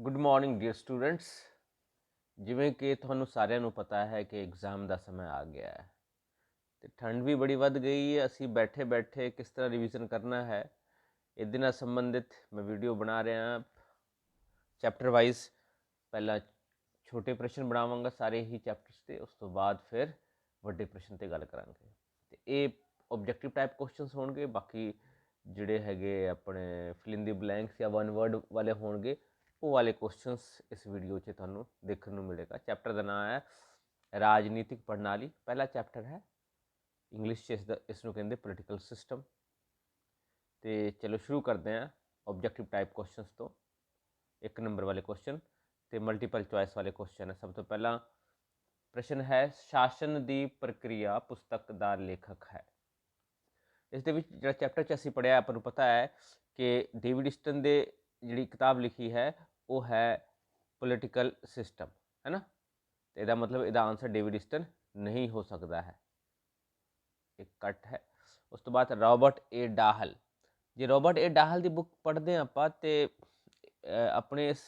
Good morning dear students ਜਿਵੇਂ ਕਿ ਤੁਹਾਨੂੰ ਸਾਰਿਆਂ ਨੂੰ ਪਤਾ ਹੈ ਕਿ ਐਗਜ਼ਾਮ ਦਾ ਸਮਾਂ ਆ ਗਿਆ ਹੈ। ਤੇ ਠੰਡ ਵੀ ਬੜੀ ਵੱਧ ਗਈ ਹੈ। ਅਸੀਂ ਬੈਠੇ ਬੈਠੇ ਕਿਸ ਤਰ੍ਹਾਂ ਰਿਵੀਜ਼ਨ ਕਰਨਾ ਹੈ, ਇਹਦੇ ਨਾਲ ਸੰਬੰਧਿਤ ਮੈਂ ਵੀਡੀਓ ਬਣਾ ਰਿਹਾ ਚੈਪਟਰ ਵਾਈਜ਼ ਪਹਿਲਾਂ ਛੋਟੇ ਪ੍ਰਸ਼ਨ ਬਣਾਵਾਂਗਾ ਸਾਰੇ ਹੀ ਚੈਪਟਰਸ ਤੇ, ਉਸ ਤੋਂ ਬਾਅਦ ਫਿਰ ਵੱਡੇ ਪ੍ਰਸ਼ਨ ਤੇ ਗੱਲ ਕਰਾਂਗੇ। ਤੇ ਇਹ ਆਬਜੈਕਟਿਵ ਟਾਈਪ ਕੁਐਸਚਨਸ ਹੋਣਗੇ, ਬਾਕੀ ਜਿਹੜੇ ਹੈਗੇ ਆਪਣੇ ਫਿਲ ਇਨ ਦੀ ਬਲੈਂਕਸ ਜਾਂ ਵਨ ਵਰਡ ਵਾਲੇ ਹੋਣਗੇ ਉਹ ਵਾਲੇ ਕੁਐਸਚਨਸ ਇਸ ਵੀਡੀਓ 'ਚ ਤੁਹਾਨੂੰ ਦੇਖਣ ਨੂੰ ਮਿਲੇਗਾ। ਚੈਪਟਰ ਦਾ ਨਾਮ ਹੈ ਰਾਜਨੀਤਿਕ ਪ੍ਰਣਾਲੀ। ਪਹਿਲਾ ਚੈਪਟਰ ਹੈ ਇੰਗਲਿਸ਼ 'ਚ ਇਸ ਦਾ, ਇਸ ਨੂੰ ਕਹਿੰਦੇ ਪੋਲੀਟੀਕਲ ਸਿਸਟਮ ਤੇ ਚਲੋ ਸ਼ੁਰੂ ਕਰਦੇ ਹਾਂ ਆਬਜੈਕਟਿਵ ਟਾਈਪ ਕੁਐਸਚਨਸ ਤੋਂ। ਇੱਕ ਨੰਬਰ ਵਾਲੇ ਕੁਐਸਚਨ ਤੇ ਮਲਟੀਪਲ ਚੁਆਇਸ ਵਾਲੇ ਕੁਐਸਚਨ ਹੈ। ਸਭ ਤੋਂ ਪਹਿਲਾਂ ਪ੍ਰਸ਼ਨ ਹੈ, ਸ਼ਾਸਨ ਦੀ ਪ੍ਰਕਿਰਿਆ ਪੁਸਤਕ ਦਾ ਲੇਖਕ ਹੈ? ਇਸ ਦੇ ਵਿੱਚ ਜਿਹੜਾ ਚੈਪਟਰ 'ਚ ਅਸੀਂ ਪੜਿਆ ਆਪਾਂ ਨੂੰ ਪਤਾ ਹੈ ਕਿ ਡੇਵਿਡ ਸਟਨ ਦੇ ਜਿਹੜੀ ਕਿਤਾਬ ਲਿਖੀ ਹੈ ਉਹ ਹੈ ਪੋਲੀਟੀਕਲ ਸਿਸਟਮ ਹੈ ਨਾ? ਤੇ ਇਹਦਾ ਮਤਲਬ ਇਹਦਾ ਆਨਸਰ ਡੇਵਿਡ ਇਸਟਨ ਨਹੀਂ ਹੋ ਸਕਦਾ ਹੈ। ਇੱਕ ਕੱਟ ਹੈ। ਉਸ ਤੋਂ ਬਾਅਦ ਰਾਬਰਟ ਏ ਡਾਹਲ ਜੇ ਰਾਬਰਟ ਏ ਡਾਹਲ ਦੀ ਬੁੱਕ ਪੜ੍ਹਦੇ ਹਾਂ ਆਪਾਂ ਤੇ ਆਪਣੇ ਇਸ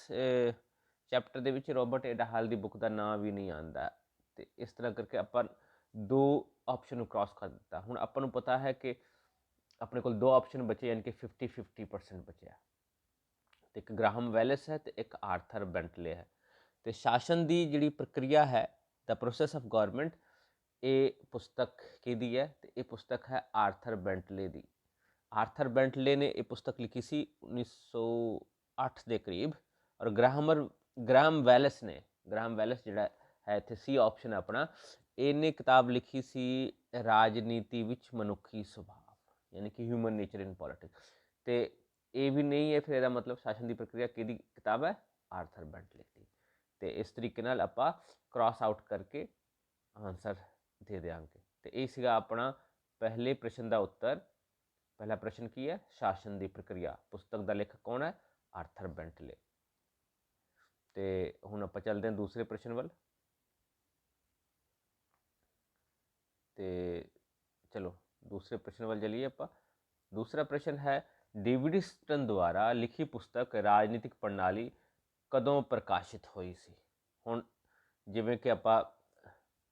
ਚੈਪਟਰ ਦੇ ਵਿੱਚ ਰਾਬਰਟ ਏ ਡਾਹਲ ਦੀ ਬੁੱਕ ਦਾ ਨਾਮ ਵੀ ਨਹੀਂ ਆਂਦਾ ਤੇ ਇਸ ਤਰ੍ਹਾਂ ਕਰਕੇ ਆਪਾਂ ਦੋ ਆਪਸ਼ਨ ਨੂੰ ਕ੍ਰਾਸ ਕਰ ਦਿੱਤਾ। ਹੁਣ ਆਪਾਂ ਨੂੰ ਪਤਾ ਹੈ ਕਿ ਆਪਣੇ ਕੋਲ ਦੋ ਆਪਸ਼ਨ ਬਚੇ, ਯਾਨੀ ਕਿ 50 50% ਬਚਿਆ। ਤੇ ਇੱਕ ਗ੍ਰਾਹਮ ਵੈਲਸ ਹੈ ਤੇ ਇੱਕ ਆਰਥਰ ਬੈਂਟਲੇ ਹੈ। ਤੇ ਸ਼ਾਸਨ ਦੀ ਜਿਹੜੀ ਪ੍ਰਕਿਰਿਆ ਹੈ ਦਾ ਪ੍ਰੋਸੈਸ ਆਫ ਗਵਰਨਮੈਂਟ ਇਹ ਪੁਸਤਕ ਕਿਹਦੀ ਹੈ ਤੇ ਇਹ ਪੁਸਤਕ ਹੈ ਆਰਥਰ ਬੈਂਟਲੇ ਦੀ। ਆਰਥਰ ਬੈਂਟਲੇ ਨੇ ਇਹ ਪੁਸਤਕ ਲਿਖੀ ਸੀ 1908 ਦੇ ਕਰੀਬ ਔਰ ਗ੍ਰਾਹਮਰ ਗ੍ਰਾਮ ਵੈਲਸ ਨੇ, ਗ੍ਰਾਹਮ ਵੈਲਸ ਜਿਹੜਾ ਹੈ ਇੱਥੇ ਸੀ ਆਪਸ਼ਨ ਆਪਣਾ, ਇਹਨੇ ਕਿਤਾਬ ਲਿਖੀ ਸੀ ਰਾਜਨੀਤੀ ਵਿੱਚ ਮਨੁੱਖੀ ਸੁਭਾਅ, ਯਾਨੀ ਕਿ ਹਿਊਮਨ ਨੇਚਰ ਇਨ ਪੋਲਿਟਿਕਸ ਤੇ ਇਹ ਵੀ ਨਹੀਂ ਹੈ, ਫਿਰ ਇਹਦਾ ਮਤਲਬ ਸ਼ਾਸਨ ਦੀ ਪ੍ਰਕਿਰਿਆ ਕਿਹਦੀ ਕਿਤਾਬ ਹੈ? ਆਰਥਰ ਬੈਂਟਲੇ ਦੀ। ਤੇ ਇਸ ਤਰੀਕੇ ਨਾਲ ਆਪਾਂ ਕ੍ਰਾਸ ਆਊਟ ਕਰਕੇ ਆਨਸਰ ਦੇ ਦੇਵਾਂਗੇ ਤੇ ਇਹ ਸੀਗਾ ਆਪਣਾ ਪਹਿਲੇ ਪ੍ਰਸ਼ਨ ਦਾ ਉੱਤਰ। ਪਹਿਲਾ ਪ੍ਰਸ਼ਨ ਕੀ ਹੈ? ਸ਼ਾਸਨ ਦੀ ਪ੍ਰਕਿਰਿਆ। ਪੁਸਤਕ ਦਾ ਲੇਖਕ ਕੌਣ ਹੈ? Arthur Bentley. ਤੇ ਹੁਣ ਆਪਾਂ ਚੱਲਦੇ ਹਾਂ ਦੂਸਰੇ ਪ੍ਰਸ਼ਨ ਵੱਲ। ਤੇ ਚਲੋ, ਦੂਸਰੇ ਪ੍ਰਸ਼ਨ ਵੱਲ ਚਲੀਏ ਆਪਾਂ। ਦੂਸਰਾ ਪ੍ਰਸ਼ਨ ਹੈ ਡੇਵਿਡ ਸਟਨ ਦੁਆਰਾ ਲਿਖੀ ਪੁਸਤਕ ਰਾਜਨੀਤਿਕ ਪ੍ਰਣਾਲੀ ਕਦੋਂ ਪ੍ਰਕਾਸ਼ਿਤ ਹੋਈ ਸੀ? ਹੁਣ ਜਿਵੇਂ ਕਿ ਆਪਾਂ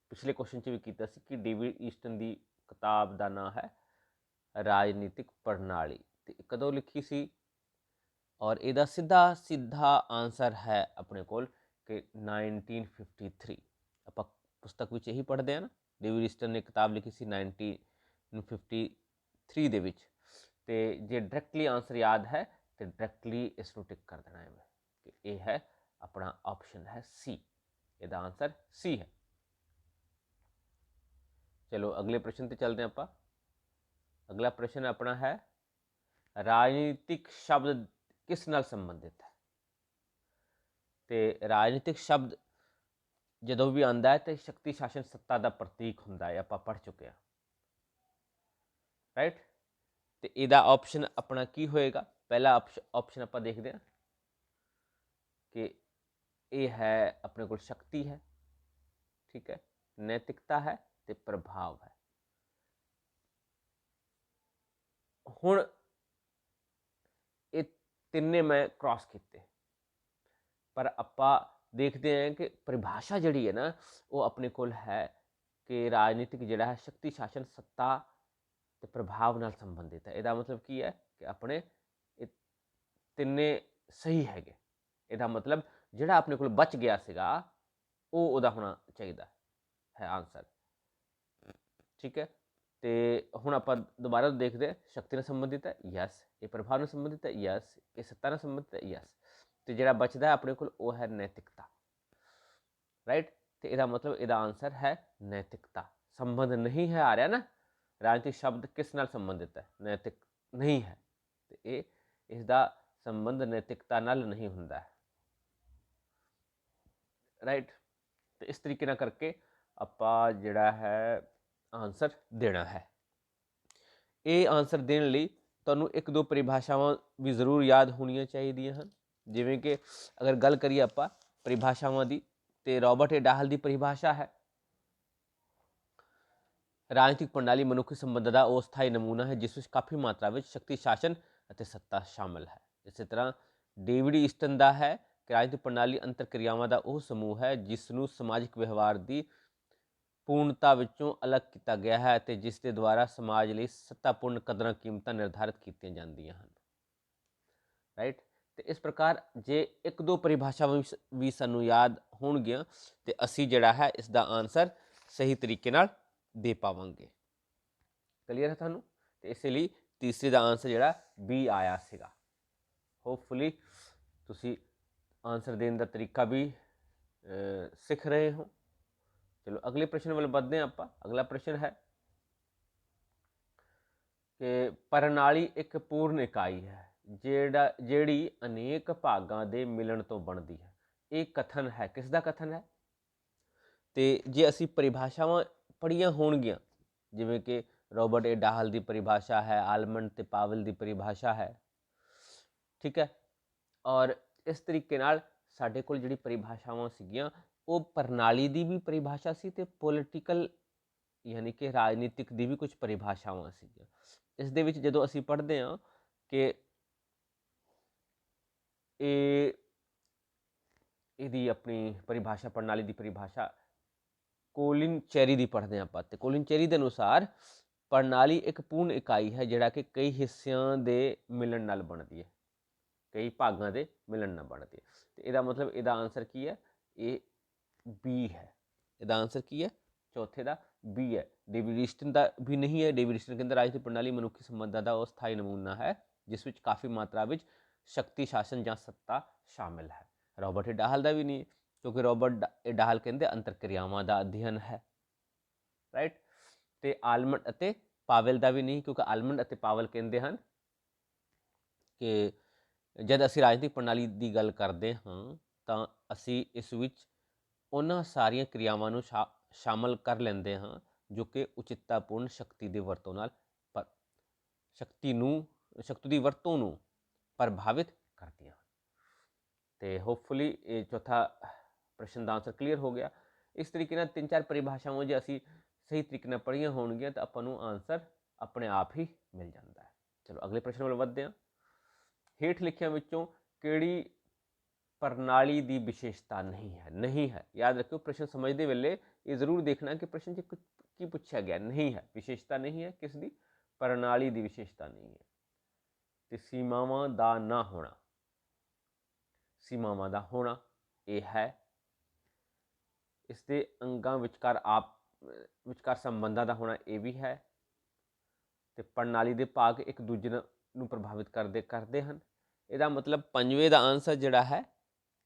ਪਿਛਲੇ ਕੁਐਸਚਨ 'ਚ ਵੀ ਕੀਤਾ ਸੀ ਕਿ ਡੇਵਿਡ ਈਸਟਨ ਦੀ ਕਿਤਾਬ ਦਾ ਨਾਮ ਹੈ ਰਾਜਨੀਤਿਕ ਪ੍ਰਣਾਲੀ। ਤੇ ਕਦੋਂ ਲਿਖੀ ਸੀ? ਔਰ ਇਹਦਾ ਸਿੱਧਾ ਸਿੱਧਾ ਆਨਸਰ ਹੈ ਆਪਣੇ ਕੋਲ ਕਿ 1953 ਆਪਾਂ ਪੁਸਤਕ ਵਿੱਚ ਇਹੀ ਪੜ੍ਹਦੇ ਆ ਨਾ, ਡੇਵਿਡ ਈਸਟਨ ਨੇ ਕਿਤਾਬ ਲਿਖੀ ਸੀ 1953 ਦੇ ਵਿੱਚ। ਤੇ ਜੇ ਡਾਇਰੈਕਟਲੀ ਆਨਸਰ ਯਾਦ ਹੈ, ਤੇ ਡਾਇਰੈਕਟਲੀ ਇਸ ਨੂੰ ਟਿਕ ਕਰ ਦੇਣਾ ਹੈ। ਕਿ ਇਹ ਹੈ, ਆਪਣਾ ਆਪਸ਼ਨ ਹੈ ਸੀ ਇਹਦਾ ਆਨਸਰ ਸੀ ਹੈ। ਚਲੋ, ਅਗਲੇ ਪ੍ਰਸ਼ਨ ਤੇ ਚੱਲਦੇ ਹਾਂ ਆਪਾਂ। ਅਗਲਾ ਪ੍ਰਸ਼ਨ ਆਪਣਾ ਹੈ, ਰਾਜਨੀਤਿਕ ਸ਼ਬਦ ਕਿਸ ਨਾਲ ਸੰਬੰਧਿਤ ਹੈ? ਤੇ ਰਾਜਨੀਤਿਕ ਸ਼ਬਦ ਜਦੋਂ ਵੀ ਆਂਦਾ ਹੈ, ਤੇ ਸ਼ਕਤੀ ਸ਼ਾਸਨ ਸੱਤਾ ਦਾ ਪ੍ਰਤੀਕ ਹੁੰਦਾ ਹੈ। ਆਪਾਂ ਪੜ੍ਹ ਚੁੱਕੇ ਹਾਂ। ਰਾਈਟ ਤੇ ਇਹਦਾ ਆਪਸ਼ਨ ਆਪਣਾ ਕੀ ਹੋਏਗਾ? ਪਹਿਲਾ ਆਪਸ਼ਨ ਆਪਾਂ ਦੇਖਦੇ ਹਾਂ ਕਿ ਇਹ ਹੈ, ਆਪਣੇ ਕੋਲ ਸ਼ਕਤੀ ਹੈ, ਠੀਕ ਹੈ, ਨੈਤਿਕਤਾ ਹੈ ਤੇ ਪ੍ਰਭਾਵ ਹੈ। ਹੁਣ ਇਹ ਤਿੰਨੇ ਮੈਂ ਕ੍ਰਾਸ ਕੀਤੇ। ਪਰ ਆਪਾਂ ਦੇਖਦੇ ਹਾਂ ਕਿ ਪਰਿਭਾਸ਼ਾ ਜਿਹੜੀ ਹੈ ਨਾ, ਉਹ ਆਪਣੇ ਕੋਲ ਹੈ ਕਿ ਰਾਜਨੀਤਿਕ ਜਿਹੜਾ ਹੈ, ਸ਼ਕਤੀ, ਸ਼ਾਸਨ, ਸੱਤਾ ਤੇ ਪ੍ਰਭਾਵ ਨਾਲ ਸੰਬੰਧਿਤ ਹੈ। ਇਹਦਾ ਮਤਲਬ ਕੀ ਹੈ ਕਿ ਆਪਣੇ ਇਹ ਤਿੰਨੇ ਸਹੀ ਹੈਗੇ। ਇਹਦਾ ਮਤਲਬ ਜਿਹੜਾ ਆਪਣੇ ਕੋਲ ਬਚ ਗਿਆ ਸੀਗਾ, ਉਹ ਉਹਦਾ ਹੋਣਾ ਚਾਹੀਦਾ ਹੈ ਆਨਸਰ ਠੀਕ ਹੈ? ਤੇ ਹੁਣ ਆਪਾਂ ਦੁਬਾਰਾ ਦੇਖਦੇ ਹਾਂ, ਸ਼ਕਤੀ ਨਾਲ ਸੰਬੰਧਿਤ ਹੈ ਯੈਸ ਇਹ ਪ੍ਰਭਾਵ ਨਾਲ ਸੰਬੰਧਿਤ ਹੈ ਯੈਸ ਇਹ ਸੱਤਾ ਨਾਲ ਸੰਬੰਧਿਤ ਹੈ ਯੈਸ ਤੇ ਜਿਹੜਾ ਬਚਦਾ ਆਪਣੇ ਕੋਲ, ਉਹ ਹੈ ਨੈਤਿਕਤਾ। ਰਾਈਟ ਤੇ ਇਹਦਾ ਮਤਲਬ, ਇਹਦਾ ਆਨਸਰ ਹੈ ਨੈਤਿਕਤਾ। ਸੰਬੰਧ ਨਹੀਂ ਹੈ ਆ ਰਿਹਾ ਨਾ ਰਾਜਨੀਤਿਕ ਸ਼ਬਦ ਕਿਸ ਨਾਲ ਸੰਬੰਧਿਤ ਹੈ? ਨੈਤਿਕ ਨਹੀਂ ਹੈ। ਤੇ ਇਹ ਇਸ ਦਾ ਸੰਬੰਧ ਨੈਤਿਕਤਾ ਨਾਲ ਨਹੀਂ ਹੁੰਦਾ ਹੈ। ਰਾਈਟ ਤੇ ਇਸ ਤਰੀਕੇ ਨਾਲ ਕਰਕੇ ਆਪਾਂ ਜਿਹੜਾ ਹੈ ਆਨਸਰ ਦੇਣਾ ਹੈ। ਇਹ ਆਨਸਰ ਦੇਣ ਲਈ ਤੁਹਾਨੂੰ ਇੱਕ ਦੋ ਪਰਿਭਾਸ਼ਾਵਾਂ ਵੀ ਜ਼ਰੂਰ ਯਾਦ ਹੋਣੀਆਂ ਚਾਹੀਦੀਆਂ ਹਨ। ਜਿਵੇਂ ਕਿ ਅਗਰ ਗੱਲ ਕਰੀਏ ਆਪਾਂ, ਪਰਿਭਾਸ਼ਾਵਾਂ ਦੀ, ਤੇ ਰਾਬਰਟ ਏ ਡਾਹਲ ਦੀ ਪਰਿਭਾਸ਼ਾ ਹੈ। ਰਾਜਨੀਤਿਕ ਪ੍ਰਣਾਲੀ ਮਨੁੱਖੀ ਸੰਬੰਧ ਦਾ ਉਹ ਸਥਾਈ ਨਮੂਨਾ ਹੈ, ਜਿਸ ਵਿੱਚ ਕਾਫੀ ਮਾਤਰਾ ਵਿੱਚ ਸ਼ਕਤੀ, ਸ਼ਾਸਨ ਅਤੇ ਸੱਤਾ ਸ਼ਾਮਲ ਹੈ। ਇਸੇ ਤਰ੍ਹਾਂ ਡੇਵਿਡ ਈਸਟਨ ਦਾ ਹੈ ਕਿ ਰਾਜਨੀਤਿਕ ਪ੍ਰਣਾਲੀ ਅੰਤਰ ਕਿਰਿਆਵਾਂ ਦਾ ਉਹ ਸਮੂਹ ਹੈ ਜਿਸ ਨੂੰ ਸਮਾਜਿਕ ਵਿਵਹਾਰ ਦੀ ਪੂਰਨਤਾ ਵਿੱਚੋਂ ਅਲੱਗ ਕੀਤਾ ਗਿਆ ਹੈ ਅਤੇ ਜਿਸ ਦੇ ਦੁਆਰਾ ਸਮਾਜ ਲਈ ਸੱਤਾਪੂਰਨ ਕਦਰਾਂ ਕੀਮਤਾਂ ਨਿਰਧਾਰਿਤ ਕੀਤੀਆਂ ਜਾਂਦੀਆਂ ਹਨ। ਰਾਈਟ ਤੇ ਇਸ ਪ੍ਰਕਾਰ ਜੇ ਇੱਕ ਦੋ ਪਰਿਭਾਸ਼ਾਵਾਂ ਵੀ ਸਾਨੂੰ ਯਾਦ ਹੋਣਗੀਆਂ ਤੇ ਅਸੀਂ ਜਿਹੜਾ ਹੈ ਇਸ ਦਾ ਆਨਸਰ ਸਹੀ ਤਰੀਕੇ ਨਾਲ ਦੇ ਪਾਵਾਂਗੇ। ਕਲੀਅਰ ਹੈ ਤੁਹਾਨੂੰ? ਤੇ ਇਸ ਲਈ ਤੀਸਰੇ ਦਾ ਆਨਸਰ ਜਿਹੜਾ ਬੀ ਆਇਆ ਸੀਗਾ। ਹੋਪਫੁਲੀ ਤੁਸੀਂ ਆਨਸਰ ਦੇਣ ਦਾ ਤਰੀਕਾ ਵੀ ਸਿੱਖ ਰਹੇ ਹੋ। ਚਲੋ ਅਗਲੇ ਪ੍ਰਸ਼ਨ ਵੱਲ ਵਧਦੇ ਹਾਂ ਆਪਾਂ। ਅਗਲਾ ਪ੍ਰਸ਼ਨ ਹੈ ਕਿ ਪ੍ਰਣਾਲੀ ਇੱਕ ਪੂਰਨ ਇਕਾਈ ਹੈ, ਜਿਹੜਾ, ਜਿਹੜੀ ਅਨੇਕ ਭਾਗਾਂ ਦੇ ਮਿਲਣ ਤੋਂ ਬਣਦੀ ਹੈ। ਇਹ ਕਥਨ ਹੈ। ਕਿਸ ਦਾ ਕਥਨ ਹੈ? ਤੇ ਜੇ ਅਸੀਂ ਪਰਿਭਾਸ਼ਾਵਾਂ ਪੜ੍ਹੀਆਂ ਹੋਣਗੀਆਂ। ਜਿਵੇਂ ਕਿ ਰੋਬਰਟ ਏ ਡਾਹਲ ਦੀ ਪਰਿਭਾਸ਼ਾ ਹੈ, ਆਲਮੰਡ ਤੇ ਪਾਵਲ ਦੀ ਪਰਿਭਾਸ਼ਾ ਹੈ। ਠੀਕ ਹੈ? ਔਰ ਇਸ ਤਰੀਕੇ ਨਾਲ ਸਾਡੇ ਕੋਲ ਜਿਹੜੀ ਪਰਿਭਾਸ਼ਾਵਾਂ ਸੀਗੀਆਂ, ਉਹ ਪ੍ਰਣਾਲੀ ਦੀ ਵੀ ਪਰਿਭਾਸ਼ਾ ਸੀ ਤੇ ਪੋਲਿਟੀਕਲ ਯਾਨੀ ਕਿ ਰਾਜਨੀਤਿਕ ਦੀ ਵੀ ਕੁਝ ਪਰਿਭਾਸ਼ਾਵਾਂ ਸੀਗੀਆਂ। ਇਸ ਦੇ ਵਿੱਚ ਜਦੋਂ ਅਸੀਂ ਪੜ੍ਹਦੇ ਹਾਂ ਕਿ ਇਹ, ਇਹਦੀ ਆਪਣੀ ਪਰਿਭਾਸ਼ਾ, ਪ੍ਰਣਾਲੀ ਦੀ ਪਰਿਭਾਸ਼ਾ ਕੋਲਿਨ ਚੈਰੀ ਦੀ ਪੜ੍ਹਦੇ ਹਾਂ ਆਪਾਂ ਤੇ ਕੋਲਿਨ ਚੈਰੀ ਦੇ ਅਨੁਸਾਰ ਪ੍ਰਣਾਲੀ ਇੱਕ ਪੂਰਨ ਇਕਾਈ ਹੈ ਜਿਹੜਾ ਕਿ ਕਈ ਹਿੱਸਿਆਂ ਦੇ ਮਿਲਣ ਨਾਲ ਬਣਦੀ ਹੈ, ਕਈ ਭਾਗਾਂ ਦੇ ਮਿਲਣ ਨਾਲ ਬਣਦੀ ਹੈ ਤੇ ਇਹਦਾ ਮਤਲਬ ਇਹਦਾ ਆਨਸਰ ਕੀ ਹੈ? ਇਹ ਬੀ ਹੈ। ਇਹਦਾ ਆਨਸਰ ਕੀ ਹੈ? ਚੌਥੇ ਦਾ ਬੀ ਹੈ। ਡੇਵਿਡ ਦਾ ਵੀ ਨਹੀਂ ਹੈ। ਡੇਵਿਡ ਈਸਟਨ ਕਹਿੰਦਾ ਰਾਜਨੀਤਿਕ ਪ੍ਰਣਾਲੀ ਮਨੁੱਖੀ ਸੰਬੰਧਾਂ ਦਾ ਉਹ ਸਥਾਈ ਨਮੂਨਾ ਹੈ, ਜਿਸ ਵਿੱਚ ਕਾਫੀ ਮਾਤਰਾ ਵਿੱਚ ਸ਼ਕਤੀ, ਸ਼ਾਸਨ ਜਾਂ ਸੱਤਾ ਸ਼ਾਮਿਲ ਹੈ। ਰਾਬਰਟ ਏ ਡਾਹਲ ਦਾ ਵੀ ਨਹੀਂ ਕਿਉਂਕਿ ਰੋਬਰਟ ਡਾ- ਏ ਡਾਹਲ ਕਹਿੰਦੇ ਅੰਤਰ ਕਿਰਿਆਵਾਂ ਦਾ ਅਧਿਐਨ ਹੈ ਰਾਈਟ ਤੇ ਆਲਮੰਡ ਅਤੇ ਪਾਵਲ ਦਾ ਵੀ ਨਹੀਂ ਕਿਉਂਕਿ ਆਲਮੰਡ ਅਤੇ ਪਾਵਲ ਕਹਿੰਦੇ ਹਨ ਕਿ ਜਦ ਅਸੀਂ ਰਾਜਨੀਤਿਕ ਪ੍ਰਣਾਲੀ ਦੀ ਗੱਲ ਕਰਦੇ ਹਾਂ ਤਾਂ ਅਸੀਂ ਇਸ ਵਿੱਚ ਉਹਨਾਂ ਸਾਰੀਆਂ ਕਿਰਿਆਵਾਂ ਨੂੰ ਸ਼ਾ- ਸ਼ਾਮਲ ਕਰ ਲੈਂਦੇ ਹਾਂ ਜੋ ਕਿ ਉਚਿਤਤਾਪੂਰਨ ਸ਼ਕਤੀ ਦੀ ਵਰਤੋਂ ਨਾਲ ਪਰ ਸ਼ਕਤੀ ਨੂੰ ਸ਼ਕਤੀ ਦੀ ਵਰਤੋਂ ਨੂੰ ਪ੍ਰਭਾਵਿਤ ਕਰਦੀਆਂ ਹਨ ਤੇ ਹੋਪਫੁਲੀ ਇਹ ਚੌਥਾ ਪ੍ਰਸ਼ਨ ਦਾ ਆਨਸਰ ਕਲੀਅਰ ਹੋ ਗਿਆ। ਇਸ ਤਰੀਕੇ ਨਾਲ ਤਿੰਨ ਚਾਰ ਪਰਿਭਾਸ਼ਾਵਾਂ ਜੇ ਅਸੀਂ ਸਹੀ ਤਰੀਕੇ ਨਾਲ ਪੜ੍ਹੀਆਂ ਹੋਣਗੀਆਂ ਤਾਂ ਆਪਾਂ ਨੂੰ ਆਨਸਰ ਆਪਣੇ ਆਪ ਹੀ ਮਿਲ ਜਾਂਦਾ ਹੈ। ਚਲੋ, ਅਗਲੇ ਪ੍ਰਸ਼ਨ ਵੱਲ ਵਧਦੇ ਹਾਂ। ਹੇਠ ਲਿਖਿਆਂ ਵਿੱਚੋਂ ਕਿਹੜੀ ਪ੍ਰਣਾਲੀ ਦੀ ਵਿਸ਼ੇਸ਼ਤਾ ਨਹੀਂ ਹੈ? ਨਹੀਂ ਹੈ। ਯਾਦ ਰੱਖਿਓ, ਪ੍ਰਸ਼ਨ ਸਮਝਦੇ ਵੇਲੇ ਇਹ ਜ਼ਰੂਰ ਦੇਖਣਾ ਕਿ ਪ੍ਰਸ਼ਨ 'ਚ ਕੁਝ ਕੀ ਪੁੱਛਿਆ ਗਿਆ? ਨਹੀਂ ਹੈ। ਵਿਸ਼ੇਸ਼ਤਾ ਨਹੀਂ ਹੈ, ਕਿਸ ਦੀ? ਪ੍ਰਣਾਲੀ ਦੀ ਵਿਸ਼ੇਸ਼ਤਾ ਨਹੀਂ ਹੈ। ਤੇ ਸੀਮਾਵਾਂ ਦਾ ਨਾ ਹੋਣਾ। ਸੀਮਾਵਾਂ ਦਾ ਹੋਣਾ ਇਹ ਹੈ ਇਸ ਦੇ ਅੰਗਾਂ ਵਿਚਕਾਰ ਆਪ, ਵਿਚਕਾਰ ਸੰਬੰਧਾਂ ਦਾ ਹੋਣਾ ਇਹ ਵੀ ਹੈ ਤੇ ਪ੍ਰਣਾਲੀ ਦੇ ਭਾਗ ਇੱਕ ਦੂਜੇ ਨਾਲ- ਨੂੰ ਪ੍ਰਭਾਵਿਤ ਕਰਦੇ ਕਰਦੇ ਹਨ। ਇਹਦਾ ਮਤਲਬ ਪੰਜਵੇਂ ਦਾ ਆਨਸਰ ਜਿਹੜਾ ਹੈ,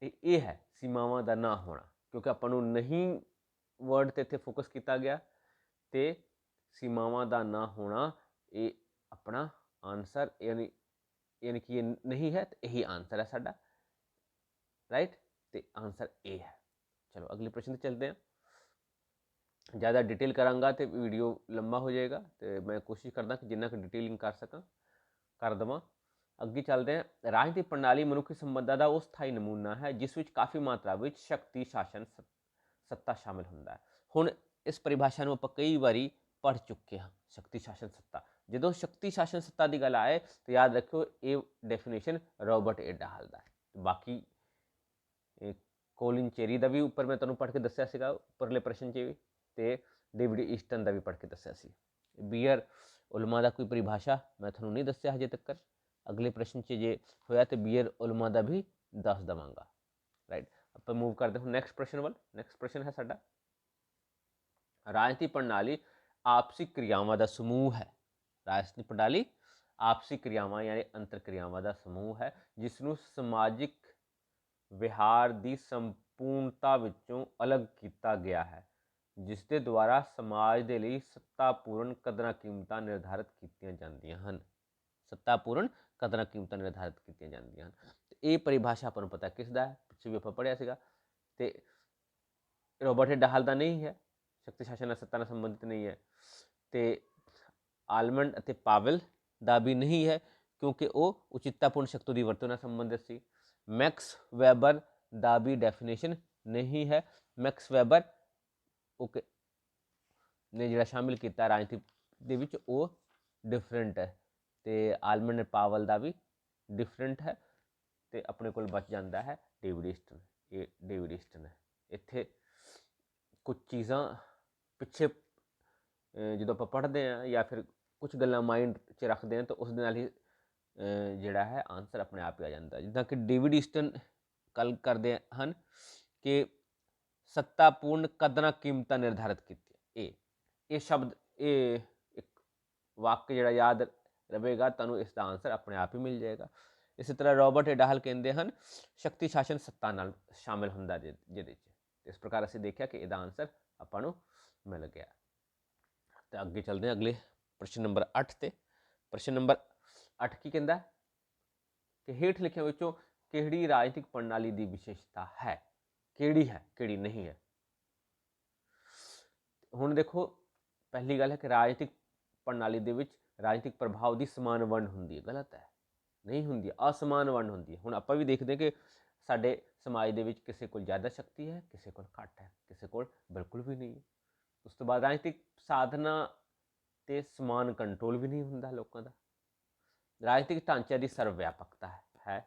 ਇਹ ਇਹ ਹੈ, ਸੀਮਾਵਾਂ ਦਾ ਨਾ ਹੋਣਾ। ਕਿਉਂਕਿ ਆਪਾਂ ਨੂੰ ਨਹੀਂ ਵਰਡ ਤੇ ਇੱਥੇ ਫੋਕਸ ਕੀਤਾ ਗਿਆ ਤੇ ਸੀਮਾਵਾਂ ਦਾ ਨਾ ਹੋਣਾ ਇਹ ਆਪਣਾ ਆਨਸਰ ਯਾਨੀ ਯਾਨੀ ਕਿ ਇਹ ਨਹੀਂ ਹੈ ਤੇ ਇਹੀ ਆਨਸਰ ਹੈ ਸਾਡਾ। ਰਾਈਟ ਤੇ ਆਨਸਰ ਇਹ ਹੈ। ਚਲੋ ਅਗਲੇ ਪ੍ਰਸ਼ਨ ਤੇ ਚਲਦੇ ਹਾਂ ਜ਼ਿਆਦਾ ਡਿਟੇਲ ਕਰਾਂਗਾ ਤੇ ਵੀਡੀਓ ਲੰਮਾ ਹੋ ਜਾਏਗਾ ਤੇ ਮੈਂ ਕੋਸ਼ਿਸ਼ ਕਰਦਾ ਕਿ ਜਿੰਨਾ ਕੁ ਡਿਟੇਲਿੰਗ ਕਰ ਸਕਾਂ ਕਰ ਦਵਾਂ ਅੱਗੇ ਚੱਲਦੇ ਹਾਂ ਰਾਜਨੀਤਿਕ ਪ੍ਰਣਾਲੀ ਮਨੁੱਖੀ ਸੰਬੰਧਾਂ ਦਾ ਉਹ ਸਥਾਈ ਨਮੂਨਾ ਹੈ ਜਿਸ ਵਿੱਚ ਕਾਫੀ ਮਾਤਰਾ ਵਿੱਚ ਸ਼ਕਤੀ ਸ਼ਾਸਨ ਸੱਤਾ ਸ਼ਾਮਿਲ ਹੁੰਦਾ ਹੈ ਹੁਣ ਇਸ ਪਰਿਭਾਸ਼ਾ ਨੂੰ ਆਪਾਂ ਕਈ ਵਾਰੀ ਪੜ੍ਹ ਚੁੱਕੇ ਹਾਂ ਸ਼ਕਤੀ ਸ਼ਾਸਨ ਸੱਤਾ ਜਦੋਂ ਸ਼ਕਤੀ ਸ਼ਾਸਨ ਸੱਤਾ ਦੀ ਗੱਲ ਆਏ ਤਾਂ ਯਾਦ ਰੱਖਿਓ ਇਹ ਡੈਫੀਨੇਸ਼ਨ ਰਾਬਰਟ ਏਡਾ ਡਾਹਲ ਦਾ ਹੈ ਬਾਕੀ ਕੋਲਿਨ ਚੇਰੀ ਦਾ ਵੀ ਉੱਪਰ ਮੈਂ ਤੁਹਾਨੂੰ ਪੜ੍ਹ ਕੇ ਦੱਸਿਆ ਸੀਗਾ, ਉੱਪਰਲੇ ਪ੍ਰਸ਼ਨ 'ਚ ਵੀ ਤੇ ਡੇਵਿਡ ਈਸਟਨ ਦਾ ਵੀ ਪੜ੍ਹ ਕੇ ਦੱਸਿਆ ਸੀ। ਬੀਅਰ ਉਲਮਾ ਦਾ ਕੋਈ ਪਰਿਭਾਸ਼ਾ ਮੈਂ ਤੁਹਾਨੂੰ ਨਹੀਂ ਦੱਸਿਆ ਹਜੇ ਤੱਕ ਅਗਲੇ ਪ੍ਰਸ਼ਨ 'ਚ ਜੇ ਹੋਇਆ ਤੇ ਬੀਅਰ ਉਲਮਾ ਦਾ ਵੀ ਦੱਸ ਦਵਾਂਗਾ। ਰਾਈਟ ਆਪਾਂ ਮੂਵ ਕਰਦੇ ਹਾਂ ਨੈਕਸਟ ਪ੍ਰਸ਼ਨ ਵੱਲ। ਨੈਕਸਟ ਪ੍ਰਸ਼ਨ ਹੈ ਸਾਡਾ। ਰਾਜਨੀਤੀ ਪ੍ਰਣਾਲੀ ਆਪਸੀ ਕਿਰਿਆਵਾਂ ਦਾ ਸਮੂਹ ਹੈ। ਰਾਜਨੀਤੀ ਪ੍ਰਣਾਲੀ ਆਪਸੀ ਕਿਰਿਆਵਾਂ ਯਾਨੀ ਅੰਤਰ ਕਿਰਿਆਵਾਂ ਦਾ ਸਮੂਹ ਹੈ ਜਿਸ ਨੂੰ ਸਮਾਜਿਕ ਵਿਹਾਰ ਦੀ ਸੰਪੂਰਨਤਾ ਵਿੱਚੋਂ ਅਲੱਗ ਕੀਤਾ ਗਿਆ ਹੈ, ਜਿਸ ਦੇ ਦੁਆਰਾ ਸਮਾਜ ਦੇ ਲਈ ਸੱਤਾਪੂਰਨ ਕਦਰਾਂ ਕੀਮਤਾਂ ਨਿਰਧਾਰਿਤ ਕੀਤੀਆਂ ਜਾਂਦੀਆਂ ਹਨ। ਸੱਤਾਪੂਰਨ ਕਦਰਾਂ ਕੀਮਤਾਂ ਨਿਰਧਾਰਿਤ ਕੀਤੀਆਂ ਜਾਂਦੀਆਂ ਹਨ। ਤੇ ਇਹ ਪਰਿਭਾਸ਼ਾ ਆਪਾਂ ਨੂੰ ਪਤਾ ਕਿਸ ਦਾ ਹੈ? ਪਿੱਛੇ ਵੀ ਆਪਾਂ ਪੜ੍ਹਿਆ ਸੀਗਾ। ਤੇ ਰੋਬਰਟ ਡਾਹਲ ਦਾ ਨਹੀਂ ਹੈ, ਸ਼ਕਤੀ ਸ਼ਾਸਨ ਨਾਲ ਸੱਤਾ ਨਾਲ ਸੰਬੰਧਿਤ ਨਹੀਂ ਹੈ। ਤੇ ਆਲਮੰਡ ਅਤੇ ਪਾਵਲ ਦਾ ਵੀ ਨਹੀਂ ਹੈ, ਕਿਉਂਕਿ ਉਹ ਉਚਿਤਤਾਪੂਰਨ ਸ਼ਕਤੀ ਦੀ ਵਰਤੋਂ ਨਾਲ ਸੰਬੰਧਿਤ ਸੀ। ਮੈਕਸ ਵੈਬਰ ਦਾ ਵੀ ਡੈਫੀਨੇਸ਼ਨ ਨਹੀਂ ਹੈ। ਮੈਕਸ ਵੈਬਰ ਓਕੇ ਨੇ ਜਿਹੜਾ ਸ਼ਾਮਿਲ ਕੀਤਾ ਰਾਜਨੀਤੀ ਦੇ ਵਿੱਚ, ਉਹ ਡਿਫਰੈਂਟ ਹੈ ਤੇ ਆਲਮੰਡ ਪਾਵਲ ਦਾ ਵੀ ਡਿਫਰੈਂਟ ਹੈ ਤੇ ਆਪਣੇ ਕੋਲ ਬਚ ਜਾਂਦਾ ਹੈ ਡੇਵਿਡ ਈਸਟਨ। ਇਹ ਡੇਵਿਡ ਈਸਟਨ ਹੈ। ਇੱਥੇ ਕੁਝ ਚੀਜ਼ਾਂ ਪਿੱਛੇ ਜਦੋਂ ਆਪਾਂ ਪੜ੍ਹਦੇ ਆ ਜਾਂ ਫਿਰ ਕੁਝ ਗੱਲਾਂ ਮਾਈਂਡ 'ਚ ਰੱਖਦੇ ਆ ਤਾਂ ਉਸ ਦੇ ਨਾਲ ਹੀ ਜਿਹੜਾ ਹੈ ਆਨਸਰ ਆਪਣੇ ਆਪ ਹੀ ਆ ਜਾਂਦਾ ਜਿੱਦਾਂ ਕਿ ਡੇਵਿਡ ਈਸਟਨ ਗੱਲ ਕਰਦੇ ਹਨ ਕਿ ਸੱਤਾਪੂਰਨ ਕਦਰਾਂ ਕੀਮਤਾਂ ਨਿਰਧਾਰਿਤ ਕੀਤੀਆਂ। ਇਹ ਇਹ ਸ਼ਬਦ ਇਹ ਇੱਕ ਵਾਕ ਜਿਹੜਾ ਯਾਦ ਰਵੇਗਾ ਤੁਹਾਨੂੰ ਇਸ ਦਾ ਆਨਸਰ ਆਪਣੇ ਆਪ ਹੀ ਮਿਲ ਜਾਏਗਾ। ਇਸੇ ਤਰ੍ਹਾਂ ਰੋਬਰਟ ਏਡਾਹਲ ਕਹਿੰਦੇ ਹਨ, ਸ਼ਕਤੀ ਸ਼ਾਸਨ ਸੱਤਾ ਨਾਲ ਸ਼ਾਮਿਲ ਹੁੰਦਾ ਜਿ- ਜਿਹਦੇ 'ਚ। ਇਸ ਪ੍ਰਕਾਰ ਅਸੀਂ ਦੇਖਿਆ ਕਿ ਇਹਦਾ ਆਨਸਰ ਆਪਾਂ ਨੂੰ ਮਿਲ ਗਿਆ। ਤੇ ਅੱਗੇ ਚੱਲਦੇ ਹਾਂ ਅਗਲੇ ਪ੍ਰਸ਼ਨ ਨੰਬਰ 8 ਤੇ। ਪ੍ਰਸ਼ਨ ਨੰਬਰ 8 ਕੀ ਕਹਿੰਦਾ ਕਿ ਹੇਠ ਲਿਖਿਆਂ ਵਿੱਚੋਂ ਕਿਹੜੀ ਰਾਜਨੀਤਿਕ ਪ੍ਰਣਾਲੀ ਦੀ ਵਿਸ਼ੇਸ਼ਤਾ ਹੈ? ਕਿਹੜੀ ਹੈ, ਕਿਹੜੀ ਨਹੀਂ ਹੈ? ਹੁਣ ਦੇਖੋ, ਪਹਿਲੀ ਗੱਲ ਹੈ ਕਿ ਰਾਜਨੀਤਿਕ ਪ੍ਰਣਾਲੀ ਦੇ ਵਿੱਚ ਰਾਜਨੀਤਿਕ ਪ੍ਰਭਾਵ ਦੀ ਸਮਾਨ ਵੰਡ ਹੁੰਦੀ ਹੈ, ਗਲਤ ਹੈ। ਨਹੀਂ ਹੁੰਦੀ, ਅਸਮਾਨ ਵੰਡ ਹੁੰਦੀ ਹੈ। ਹੁਣ ਆਪਾਂ ਵੀ ਦੇਖਦੇ ਕਿ ਸਾਡੇ ਸਮਾਜ ਦੇ ਵਿੱਚ ਕਿਸੇ ਕੋਲ ਜ਼ਿਆਦਾ ਸ਼ਕਤੀ ਹੈ, ਕਿਸੇ ਕੋਲ ਘੱਟ ਹੈ, ਕਿਸੇ ਕੋਲ ਬਿਲਕੁਲ ਵੀ ਨਹੀਂ ਹੈ। ਉਸ ਤੋਂ ਬਾਅਦ ਰਾਜਨੀਤਿਕ ਸਾਧਨਾ ਤੇ ਸਮਾਨ ਕੰਟਰੋਲ ਵੀ ਨਹੀਂ ਹੁੰਦਾ ਲੋਕਾਂ ਦਾ। ਰਾਜਨੀਤਿਕ ਢਾਂਚੇ ਦੀ ਸਰਵ ਵਿਆਪਕਤਾ ਹੈ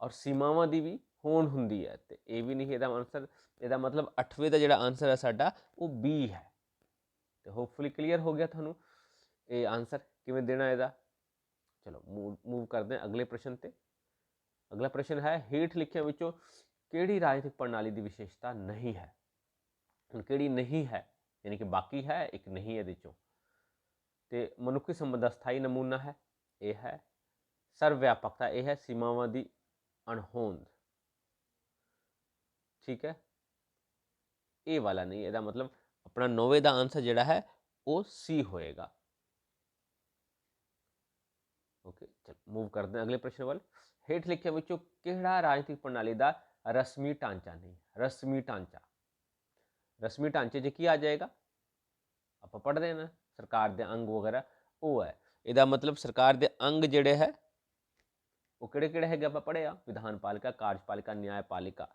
ਔਰ ਸੀਮਾਵਾਂ ਦੀ ਵੀ ਹੋਣ ਹੁੰਦੀ ਹੈ ਤੇ ਇਹ ਵੀ ਨਹੀਂ ਇਹਦਾ ਆਨਸਰ ਇਹਦਾ ਮਤਲਬ 8ਵੇਂ ਦਾ ਜਿਹੜਾ ਆਨਸਰ ਹੈ ਸਾਡਾ ਉਹ ਬੀ ਹੈ ਤੇ ਹੋਪਫੁਲੀ ਕਲੀਅਰ ਹੋ ਗਿਆ ਤੁਹਾਨੂੰ ਇਹ ਆਨਸਰ ਕਿਵੇਂ ਦੇਣਾ ਇਹਦਾ ਚਲੋ ਮੂਵ ਕਰਦੇ ਹਾਂ ਅਗਲੇ ਪ੍ਰਸ਼ਨ ਤੇ ਅਗਲਾ ਪ੍ਰਸ਼ਨ ਹੈ ਹੇਠ ਲਿਖਿਆਂ ਵਿੱਚੋਂ ਕਿਹੜੀ ਰਾਜਨੀਤਿਕ ਪ੍ਰਣਾਲੀ ਦੀ ਵਿਸ਼ੇਸ਼ਤਾ ਨਹੀਂ ਹੈ ਹੁਣ ਕਿਹੜੀ ਨਹੀਂ ਹੈ ਯਾਨੀ ਕਿ ਬਾਕੀ ਹੈ ਇੱਕ ਨਹੀਂ ਇਹਦੇ ਚੋਂ ਤੇ ਮਨੁੱਖੀ ਸੰਬੰਧ ਦਾ ਸਥਾਈ ਨਮੂਨਾ ਹੈ, ਇਹ ਹੈ ਸਰਵ ਵਿਆਪਕਤਾ ਇਹ ਹੈ ਸੀਮਾਵਾਂ ਦੀ ਅਣਹੋਂਦ। ਠੀਕ ਹੈ? ਇਹ ਵਾਲਾ ਨਹੀਂ, ਇਹਦਾ ਮਤਲਬ ਆਪਣਾ ਨੌਵੇਂ ਦਾ ਆਨਸਰ ਜਿਹੜਾ ਹੈ, ਉਹ ਸੀ ਹੋਏਗਾ। ਓਕੇ ਚਲ ਮੂਵ ਕਰਦੇ ਹਾਂ ਅਗਲੇ ਪ੍ਰਸ਼ਨ ਵੱਲ। ਹੇਠ ਲਿਖਿਆ ਵਿੱਚੋਂ ਕਿਹੜਾ ਰਾਜਨੀਤਿਕ ਪ੍ਰਣਾਲੀ ਦਾ ਰਸਮੀ ਢਾਂਚਾ ਨਹੀਂ, ਰਸਮੀ ਢਾਂਚਾ? ਰਸਮੀ ਢਾਂਚੇ 'ਚ ਕੀ ਆ ਜਾਏਗਾ? ਆਪਾਂ ਪੜ੍ਹਦੇ ਹਾਂ ਸਰਕਾਰ ਦੇ ਅੰਗ ਵਗੈਰਾ, ਉਹ ਹੈ। ਇਹਦਾ ਮਤਲਬ ਸਰਕਾਰ ਦੇ ਅੰਗ ਜਿਹੜੇ ਹੈ, ਉਹ ਕਿਹੜੇ ਕਿਹੜੇ ਹੈਗੇ ਆਪਾਂ ਪੜ੍ਹੇ ਆ? ਵਿਧਾਨ ਪਾਲਿਕਾ ਕਾਰਜਪਾਲਿਕਾ ਨਿਆਂ ਪਾਲਿਕਾ।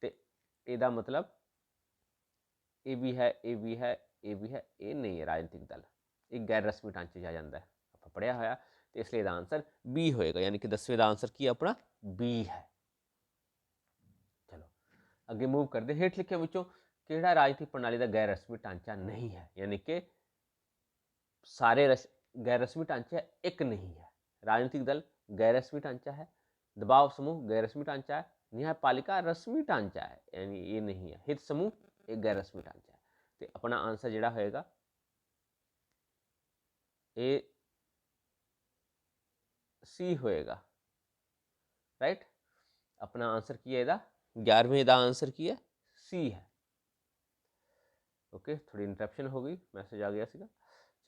ਤੇ ਇਹਦਾ ਮਤਲਬ ਇਹ ਵੀ ਹੈ, ਇਹ ਵੀ ਹੈ, ਇਹ ਵੀ ਹੈ, ਇਹ ਨਹੀਂ ਹੈ ਰਾਜਨੀਤਿਕ ਦਲ। ਇਹ ਗੈਰ ਰਸਮੀ ਢਾਂਚੇ 'ਚ ਆ ਜਾਂਦਾ ਹੈ। ਆਪਾਂ ਪੜ੍ਹਿਆ ਹੋਇਆ, ਤੇ ਇਸ ਲਈ ਇਹਦਾ ਆਨਸਰ ਬੀ ਹੋਏਗਾ, ਯਾਨੀ ਕਿ 10ਵੇਂ ਦਾ ਆਨਸਰ ਕੀ ਹੈ ਆਪਣਾ? ਬੀ ਹੈ। ਚਲੋ, ਅੱਗੇ ਮੂਵ ਕਰਦੇ ਹੇਠ ਲਿਖਿਆਂ ਵਿੱਚੋਂ ਕਿਹੜਾ ਰਾਜਨੀਤਿਕ ਪ੍ਰਣਾਲੀ ਦਾ ਗੈਰ ਰਸਮੀ ਢਾਂਚਾ ਨਹੀਂ ਹੈ? ਯਾਨੀ ਕਿ ਸਾਰੇ ਰਸ ਗੈਰ ਰਸਮੀ ਢਾਂਚਾ ਇੱਕ ਨਹੀਂ ਹੈ ਰਾਜਨੀਤਿਕ ਦਲ ਗੈਰ ਰਸਮੀ ਢਾਂਚਾ ਹੈ ਦਬਾਅ ਸਮੂਹ ਗੈਰ ਰਸਮੀ ਢਾਂਚਾ ਹੈ ਨਿਆਂਪਾਲਿਕਾ ਰਸਮੀ ਢਾਂਚਾ ਹੈ ਯਾਨੀ ਇਹ ਨਹੀਂ ਹੈ ਹਿੱਤ ਸਮੂਹ ਇਹ ਗੈਰ ਰਸਮੀ ਢਾਂਚਾ ਹੈ ਤੇ ਆਪਣਾ ਆਨਸਰ ਜਿਹੜਾ ਹੋਏਗਾ ਇਹ ਸੀ ਹੋਏਗਾ ਰਾਈਟ ਆਪਣਾ ਆਨਸਰ ਕੀ ਹੈ ਇਹਦਾ 11ਵੇਂ ਦਾ ਆਨਸਰ ਕੀ ਹੈ ਸੀ ਹੈ ਓਕੇ ਥੋੜੀ ਇੰਟਰਪਸ਼ਨ ਹੋ ਗਈ ਮੈਸੇਜ ਆ ਗਿਆ ਸੀਗਾ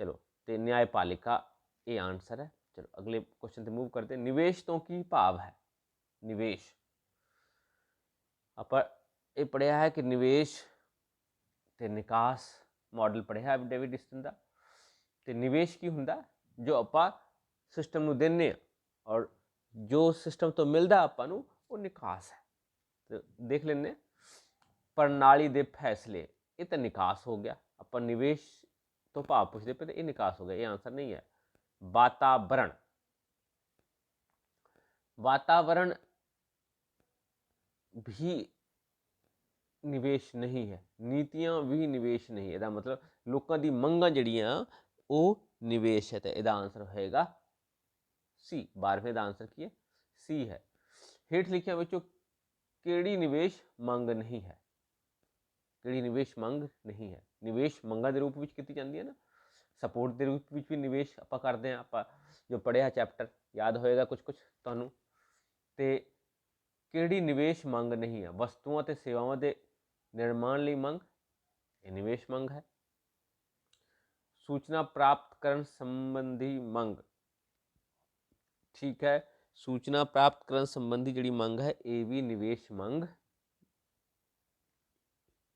ਚਲੋ ਤੇ ਨਿਆਂਪਾਲਿਕਾ ਇਹ ਆਨਸਰ ਹੈ। ਚਲੋ, ਅਗਲੇ ਕੁਐਸਚਨ ਤੇ ਮੂਵ ਕਰਦੇ ਨਿਵੇਸ਼ ਤੋਂ ਕੀ ਭਾਵ ਹੈ? ਨਿਵੇਸ਼। ਆਪਾਂ ਇਹ ਪੜਿਆ ਹੈ ਕਿ ਨਿਵੇਸ਼ ਤੇ ਨਿਕਾਸ ਮਾਡਲ ਪੜਿਆ ਹੈ ਡੇਵਿਡ ਇਸਟਨ ਦਾ। ਤੇ ਨਿਵੇਸ਼ ਕੀ ਹੁੰਦਾ? ਜੋ ਆਪਾਂ ਸਿਸਟਮ ਨੂੰ ਦਿੰਨੇ ਆ ਔਰ ਜੋ ਸਿਸਟਮ ਤੋਂ ਮਿਲਦਾ ਆਪਾਂ ਨੂੰ, ਉਹ ਨਿਕਾਸ ਹੈ। ਤੇ ਦੇਖ ਲੈਂਦੇ ਪ੍ਰਣਾਲੀ ਦੇ ਫੈਸਲੇ, ਇਹ ਤਾਂ ਨਿਕਾਸ ਹੋ ਗਿਆ। ਆਪਾਂ ਨਿਵੇਸ਼ ਤੋਂ ਭਾਵ ਪੁੱਛਦੇ ਪਏ ਤੇ ਇਹ ਨਿਕਾਸ ਹੋ ਗਿਆ, ਇਹ ਆਨਸਰ ਨਹੀਂ ਹੈ। ਵਾਤਾਵਰਣ। ਵਾਤਾਵਰਣ ਵੀ ਨਿਵੇਸ਼ ਨਹੀਂ ਹੈ, ਨੀਤੀਆਂ ਵੀ ਨਿਵੇਸ਼ ਨਹੀਂ ਇਹਦਾ ਮਤਲਬ ਲੋਕਾਂ ਦੀ ਮੰਗਾਂ ਜਿਹੜੀਆਂ, ਉਹ ਨਿਵੇਸ਼ ਹੈ ਤੇ ਇਹਦਾ ਆਨਸਰ ਹੋਏਗਾ ਸੀ 12ਵੇਂ ਦਾ ਆਨਸਰ ਕੀ ਹੈ? ਸੀ ਹੈ। ਹੇਠ ਲਿਖਿਆ ਵਿੱਚੋਂ ਕਿਹੜੀ ਨਿਵੇਸ਼ ਮੰਗ ਨਹੀਂ ਹੈ? ਕਿਹੜੀ ਨਿਵੇਸ਼ ਮੰਗ ਨਹੀਂ ਹੈ? ਨਿਵੇਸ਼ ਮੰਗਾਂ ਦੇ ਰੂਪ ਵਿੱਚ ਕੀਤੀ ਜਾਂਦੀ ਹੈ ਨਾ। ਸਪੋਰਟ ਦੇ ਰੂਪ ਵਿੱਚ ਵੀ ਨਿਵੇਸ਼ ਆਪਾਂ ਕਰਦੇ ਹਾਂ। ਆਪਾਂ ਜੋ ਪੜਿਆ ਚੈਪਟਰ ਯਾਦ ਹੋਏਗਾ ਕੁਝ ਕੁਝ ਤੁਹਾਨੂੰ। ਤੇ ਕਿਹੜੀ ਨਿਵੇਸ਼ ਮੰਗ ਨਹੀਂ ਹੈ? ਵਸਤੂਆਂ ਤੇ ਸੇਵਾਵਾਂ ਦੇ ਨਿਰਮਾਣ ਲਈ ਮੰਗ, ਇਹ ਨਿਵੇਸ਼ ਮੰਗ ਹੈ। ਸੂਚਨਾ ਪ੍ਰਾਪਤ ਕਰਨ ਸੰਬੰਧੀ ਮੰਗ। ਠੀਕ ਹੈ, ਸੂਚਨਾ ਪ੍ਰਾਪਤ ਕਰਨ ਸੰਬੰਧੀ ਜਿਹੜੀ ਮੰਗ ਹੈ, ਇਹ ਵੀ ਨਿਵੇਸ਼ ਮੰਗ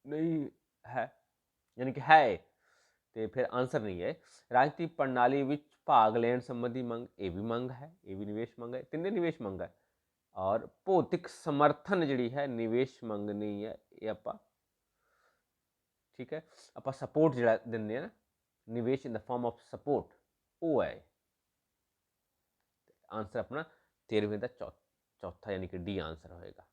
ਨਹੀਂ ਹੈ। ਯਾਨੀ ਕਿ ਹੈ ਤੇ ਫਿਰ ਆਨਸਰ ਨਹੀਂ ਹੈ। ਰਾਜਨੀਤੀ ਪ੍ਰਣਾਲੀ ਵਿੱਚ ਭਾਗ ਲੈਣ ਸੰਬੰਧੀ ਮੰਗ ਇਹ ਵੀ ਮੰਗ ਹੈ, ਇਹ ਵੀ ਨਿਵੇਸ਼ ਮੰਗ ਹੈ, ਤਿੰਨੇ ਨਿਵੇਸ਼ ਮੰਗ ਹੈ। ਔਰ ਭੌਤਿਕ ਸਮਰਥਨ ਜਿਹੜੀ ਹੈ, ਨਿਵੇਸ਼ ਮੰਗ ਨਹੀਂ ਹੈ, ਇਹ ਆਪਾਂ ਠੀਕ ਹੈ, ਆਪਾਂ ਸਪੋਰਟ ਜਿਹੜਾ ਦਿੰਦੇ ਆ ਨਾ, ਨਿਵੇਸ਼ in the form of support ਉਹ ਹੈ ਆਨਸਰ ਆਪਣਾ 13ਵੇਂ ਦਾ ਚੌਥਾ ਯਾਨੀ ਕਿ ਡੀ ਆਨਸਰ ਹੋਏਗਾ।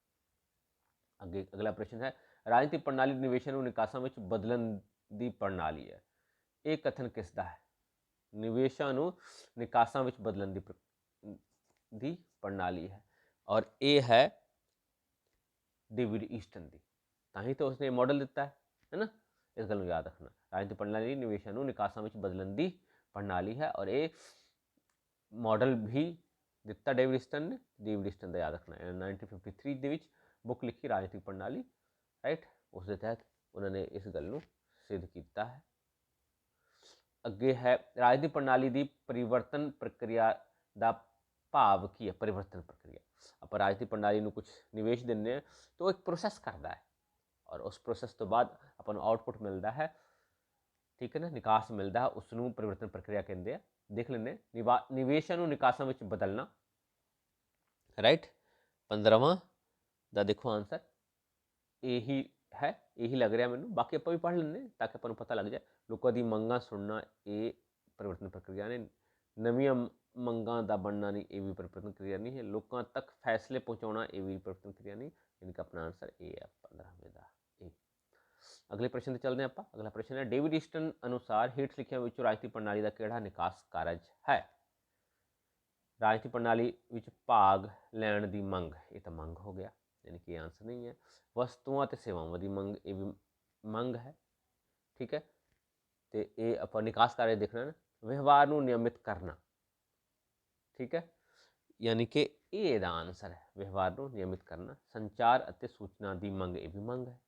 ਅੱਗੇ ਅਗਲਾ ਪ੍ਰਸ਼ਨ ਹੈ ਰਾਜਨੀਤਿਕ ਪ੍ਰਣਾਲੀ ਨਿਵੇਸ਼ਾਂ ਨੂੰ ਨਿਕਾਸਾਂ ਵਿੱਚ ਬਦਲਣ ਦੀ ਪ੍ਰਣਾਲੀ ਹੈ। ਇਹ ਕਥਨ ਕਿਸ ਦਾ ਹੈ? ਨਿਵੇਸ਼ਾਂ ਨੂੰ ਨਿਕਾਸਾਂ ਵਿੱਚ ਬਦਲਣ ਦੀ ਪ੍ਰ- ਦੀ ਪ੍ਰਣਾਲੀ ਹੈ ਔਰ ਇਹ ਹੈ ਡੇਵਿਡ ਈਸਟਨ ਦੀ। ਤਾਂ ਹੀ ਤਾਂ ਉਸਨੇ ਮਾਡਲ ਦਿੱਤਾ ਹੈ ਹੈ ਨਾ? ਇਸ ਗੱਲ ਨੂੰ ਯਾਦ ਰੱਖਣਾ। ਰਾਜਨੀਤਿਕ ਪ੍ਰਣਾਲੀ ਨਿਵੇਸ਼ਾਂ ਨੂੰ ਨਿਕਾਸਾਂ ਵਿੱਚ ਬਦਲਣ ਦੀ ਪ੍ਰਣਾਲੀ ਹੈ ਔਰ ਇਹ ਮਾਡਲ ਵੀ ਦਿੱਤਾ ਡੇਵਿਡ ਈਸਟਨ ਨੇ। ਡੇਵਿਡ ਈਸਟਨ ਦਾ ਯਾਦ ਰੱਖਣਾ ਹੈ। 1953 ਦੇ ਵਿੱਚ ਬੁੱਕ ਲਿਖੀ ਰਾਜਨੀਤਿਕ ਪ੍ਰਣਾਲੀ ਰਾਈਟ ਉਸ ਦੇ ਤਹਿਤ ਉਹਨਾਂ ਨੇ ਇਸ ਗੱਲ ਨੂੰ ਸਿੱਧ ਕੀਤਾ ਹੈ ਅੱਗੇ ਹੈ ਰਾਜਨੀਤਿਕ ਪ੍ਰਣਾਲੀ ਦੀ ਪਰਿਵਰਤਨ ਪ੍ਰਕਿਰਿਆ ਦਾ ਭਾਵ ਕੀ ਹੈ ਪਰਿਵਰਤਨ ਪ੍ਰਕਿਰਿਆ ਆਪਾਂ ਰਾਜਨੀਤਿਕ ਪ੍ਰਣਾਲੀ ਨੂੰ ਕੁਝ ਨਿਵੇਸ਼ ਦਿੰਦੇ ਹਾਂ ਤਾਂ ਉਹ ਇੱਕ ਪ੍ਰੋਸੈਸ ਕਰਦਾ ਹੈ ਔਰ ਉਸ ਪ੍ਰੋਸੈਸ ਤੋਂ ਬਾਅਦ ਆਪਾਂ ਨੂੰ ਆਉਟਪੁੱਟ ਮਿਲਦਾ ਹੈ ਠੀਕ ਹੈ ਨਾ ਨਿਕਾਸ ਮਿਲਦਾ ਹੈ ਉਸ ਨੂੰ ਪਰਿਵਰਤਨ ਪ੍ਰਕਿਰਿਆ ਕਹਿੰਦੇ ਆ ਦੇਖ ਲੈਂਦੇ ਨਿਵਾ ਨਿਵੇਸ਼ਾਂ ਨੂੰ ਨਿਕਾਸਾਂ ਵਿੱਚ ਬਦਲਣਾ ਰਾਈਟ 15ਵਾਂ ਦਾ ਦੇਖੋ ਆਨਸਰ ਇਹੀ ਹੈ, ਇਹੀ ਲੱਗ ਰਿਹਾ ਮੈਨੂੰ। ਬਾਕੀ ਆਪਾਂ ਵੀ ਪੜ੍ਹ ਲੈਂਦੇ ਤਾਂ ਕਿ ਆਪਾਂ ਨੂੰ ਪਤਾ ਲੱਗ ਜਾਏ। ਲੋਕਾਂ ਦੀ ਮੰਗਾਂ ਸੁਣਨਾ ਇਹ ਪਰਿਵਰਤਨ ਪ੍ਰਕਿਰਿਆ ਨੇ ਨਵੀਆਂ ਮੰਗਾਂ ਦਾ ਬਣਨਾ ਨਹੀਂ, ਇਹ ਵੀ ਪਰਿਵਰਤਨ ਕਿਰਿਆ ਨਹੀਂ ਹੈ। ਲੋਕਾਂ ਤੱਕ ਫੈਸਲੇ ਪਹੁੰਚਾਉਣਾ ਇਹ ਵੀ ਪਰਿਵਰਤਨ ਕਿਰਿਆ ਨਹੀਂ। ਯਾਨੀ ਕਿ ਆਪਣਾ ਆਨਸਰ ਇਹ ਹੈ 15ਵੇਂ ਦਾ, ਇਹ। ਅਗਲੇ ਪ੍ਰਸ਼ਨ ਤੇ ਚੱਲਦੇ ਹਾਂ ਆਪਾਂ। ਅਗਲਾ ਪ੍ਰਸ਼ਨ ਹੈ, ਡੇਵਿਡ ਈਸਟਨ ਅਨੁਸਾਰ ਹੇਠ ਲਿਖਿਆਂ ਵਿੱਚੋਂ ਰਾਜਨੀਤੀ ਪ੍ਰਣਾਲੀ ਦਾ ਕਿਹੜਾ ਨਿਕਾਸ ਕਾਰਜ ਹੈ? ਰਾਜਨੀਤੀ ਪ੍ਰਣਾਲੀ ਵਿੱਚ ਭਾਗ ਲੈਣ ਦੀ ਮੰਗ, ਇਹ ਤਾਂ ਮੰਗ ਹੋ ਗਿਆ। ਯਾਨੀ ਕਿ ਆਨਸਰ ਨਹੀਂ ਹੈ। ਵਸਤੂਆਂ ਤੇ ਸੇਵਾਵਾਂ ਦੀ ਮੰਗ, ਇਹ ਵੀ ਮੰਗ ਹੈ, ਠੀਕ ਹੈ? ਤੇ ਇਹ ਆਪਾਂ ਨਿਕਾਸ ਕਾਰਜ ਦੇਖਣਾ ਨਾ, ਵਿਵਹਾਰ ਨੂੰ ਨਿਯਮਿਤ ਕਰਨਾ, ਠੀਕ ਹੈ? ਯਾਨੀ ਕਿ ਇਹ ਇਹਦਾ ਆਨਸਰ ਹੈ, ਵਿਵਹਾਰ ਨੂੰ ਨਿਯਮਿਤ ਕਰਨਾ। ਸੰਚਾਰ ਅਤੇ ਸੂਚਨਾ ਦੀ ਮੰਗ, ਇਹ ਵੀ ਮੰਗ ਹੈ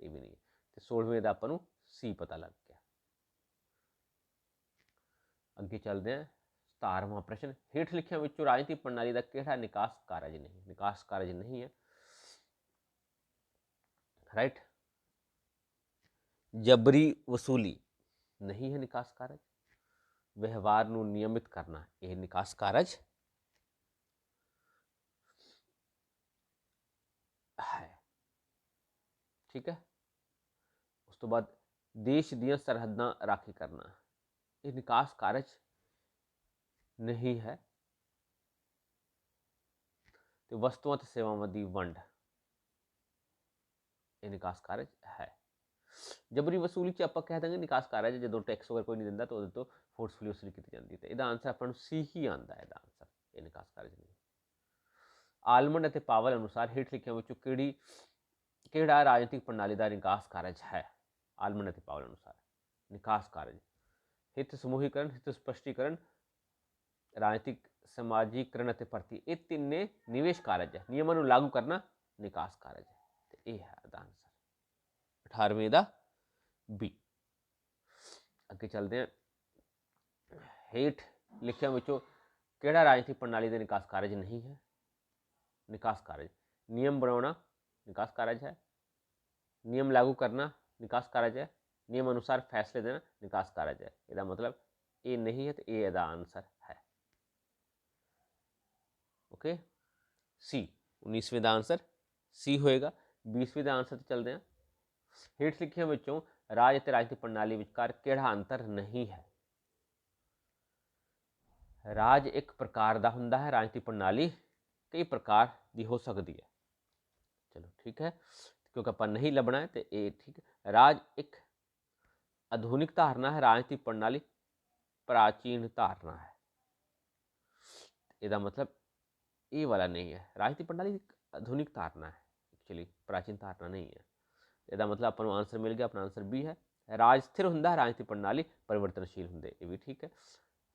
ਇਹ ਵੀ ਨਹੀਂ ਹੈ। ਤੇ 16ਵੇਂ ਦਾ ਆਪਾਂ ਨੂੰ ਸੀ ਪਤਾ ਲੱਗ ਗਿਆ। ਅੱਗੇ ਚੱਲਦੇ ਹਾਂ। 17ਵਾਂ ਪ੍ਰਸ਼ਨ, ਹੇਠ ਲਿਖਿਆਂ ਵਿੱਚੋਂ ਰਾਜਨੀਤਿਕ ਪ੍ਰਣਾਲੀ ਦਾ ਕਿਹੜਾ ਨਿਕਾਸ ਕਾਰਜ ਨਹੀਂ, ਨਿਕਾਸ ਕਾਰਜ ਨਹੀਂ ਹੈ। ਰਾਈਟ ਜਬਰੀ ਵਸੂਲੀ ਨਹੀਂ ਹੈ ਨਿਕਾਸ ਕਾਰਜ। ਵਿਵਹਾਰ ਨੂੰ ਨਿਯਮਿਤ ਕਰਨਾ ਇਹ ਨਿਕਾਸ ਕਾਰਜ ਹੈ। ਠੀਕ ਹੈ? ਉਸ ਤੋਂ ਬਾਅਦ ਦੇਸ਼ ਦੀਆਂ ਸਰਹੱਦਾਂ ਰਾਖੀ ਕਰਨਾ ਇਹ ਨਿਕਾਸ ਕਾਰਜ ਨਹੀਂ ਹੈ। ਤੇ ਵਸਤੂਆਂ ਤੇ ਸੇਵਾਵਾਂ ਦੀ ਵੰਡ ਇਹ ਨਿਕਾਸ ਕਾਰਜ ਹੈ। ਜਬਰੀ ਵਸੂਲੀ ਚ ਆਪਾਂ ਕਹਿ ਦਾਂਗੇ ਨਿਕਾਸ ਕਾਰਜ ਜਦੋਂ ਟੈਕਸ ਵਗੈਰਾ ਕੋਈ ਨਹੀਂ ਦਿੰਦਾ, ਤਾਂ ਉਹਦੇ ਤੋਂ ਫੋਰਸਫੁਲੀ ਵਸੂਲੀ ਕੀਤੀ ਜਾਂਦੀ ਹੈ। ਤੇ ਇਹਦਾ ਆਨਸਰ ਆਪਾਂ ਨੂੰ ਸੀ ਹੀ ਆਂਦਾ ਹੈ ਇਹਦਾ ਆਨਸਰ ਇਹ ਨਿਕਾਸ ਕਾਰਜ ਨਹੀਂ। ਆਲਮੰਡ ਅਤੇ ਪਾਵਲ ਅਨੁਸਾਰ ਹੇਠ ਲਿਖਿਆਂ ਵਿੱਚੋਂ ਕਿਹੜੀ, ਕਿਹੜਾ ਰਾਜਨੀਤਿਕ ਪ੍ਰਣਾਲੀ ਦਾ ਨਿਕਾਸ ਕਾਰਜ ਹੈ? ਆਲਮੰਡ ਅਤੇ ਪਾਵਲ ਅਨੁਸਾਰ ਨਿਕਾਸ ਕਾਰਜ। ਹਿੱਤ ਸਮੂਹੀਕਰਨ, ਹਿੱਤ ਸਪਸ਼ਟੀਕਰਨ, ਰਾਜਨੀਤਿਕ, ਸਮਾਜੀਕਰਨ ਅਤੇ ਭਰਤੀ, ਇਹ ਤਿੰਨੇ ਨਿਵੇਸ਼ ਕਾਰਜ ਹੈ। ਨਿਯਮਾਂ ਨੂੰ ਲਾਗੂ ਕਰਨਾ ਨਿਕਾਸ ਕਾਰਜ ਹੈ। ਇਹ ਹੈ ਇਹਦਾ ਆਨਸਰ 18ਵੇਂ ਦਾ ਬੀ ਅੱਗੇ ਚੱਲਦੇ ਹਾਂ। ਹੇਠ ਲਿਖਿਆ ਵਿੱਚੋਂ ਕਿਹੜਾ ਰਾਜਨੀਤਿਕ ਪ੍ਰਣਾਲੀ ਦੇ ਨਿਕਾਸ ਕਾਰਜ ਨਹੀਂ ਹੈ? ਨਿਕਾਸ ਕਾਰਜ। ਨਿਯਮ ਬਣਾਉਣਾ ਨਿਕਾਸ ਕਾਰਜ ਹੈ। ਨਿਯਮ ਲਾਗੂ ਕਰਨਾ ਨਿਕਾਸ ਕਾਰਜ ਹੈ। ਨਿਯਮ ਅਨੁਸਾਰ ਫੈਸਲੇ ਦੇਣਾ ਨਿਕਾਸ ਕਾਰਜ ਹੈ। ਇਹਦਾ ਮਤਲਬ ਇਹ ਨਹੀਂ ਹੈ ਤੇ ਇਹ ਇਹਦਾ ਆਨਸਰ ਹੈ। ਓਕੇ ਸੀ 19ਵੇਂ ਦਾ ਆਨਸਰ ਸੀ ਹੋਏਗਾ। 20ਵੇਂ ਦੇ ਆਨਸਰ ਤੇ ਚੱਲਦੇ ਹਾਂ ਹੇਠ ਲਿਖਿਆਂ ਵਿੱਚੋਂ ਰਾਜ ਅਤੇ ਰਾਜਨੀਤਿਕ ਪ੍ਰਣਾਲੀ ਵਿਚਕਾਰ ਕਿਹੜਾ ਅੰਤਰ ਨਹੀਂ ਹੈ ਰਾਜ ਇੱਕ ਪ੍ਰਕਾਰ ਦਾ ਹੁੰਦਾ ਹੈ ਰਾਜਨੀਤਿਕ ਪ੍ਰਣਾਲੀ ਕਈ ਪ੍ਰਕਾਰ ਦੀ ਹੋ ਸਕਦੀ ਹੈ ਚਲੋ ਠੀਕ ਹੈ ਕਿਉਂਕਿ ਆਪਾਂ ਨਹੀਂ ਲੱਭਣਾ ਹੈ ਤੇ ਇਹ ਠੀਕ ਰਾਜ ਇੱਕ ਆਧੁਨਿਕ ਧਾਰਨਾ ਹੈ ਰਾਜਨੀਤਿਕ ਪ੍ਰਣਾਲੀ ਪ੍ਰਾਚੀਨ ਧਾਰਨਾ ਹੈ ਇਹਦਾ ਮਤਲਬ ਇਹ ਵਾਲਾ ਨਹੀਂ ਹੈ ਰਾਜਨੀਤਿਕ ਪ੍ਰਣਾਲੀ ਇੱਕ ਆਧੁਨਿਕ ਧਾਰਨਾ ਹੈ ਐਕਚੁਅਲੀ ਪ੍ਰਾਚੀਨ ਧਾਰਨਾ ਨਹੀਂ ਹੈ ਇਹਦਾ ਮਤਲਬ ਆਪਾਂ ਨੂੰ ਆਨਸਰ ਮਿਲ ਗਿਆ ਆਪਣਾ ਆਨਸਰ ਬੀ ਹੈ ਰਾਜ ਸਥਿਰ ਹੁੰਦਾ ਹੈ ਰਾਜਨੀਤਿਕ ਪ੍ਰਣਾਲੀ ਪਰਿਵਰਤਨਸ਼ੀਲ ਹੁੰਦੇ ਇਹ ਵੀ ਠੀਕ ਹੈ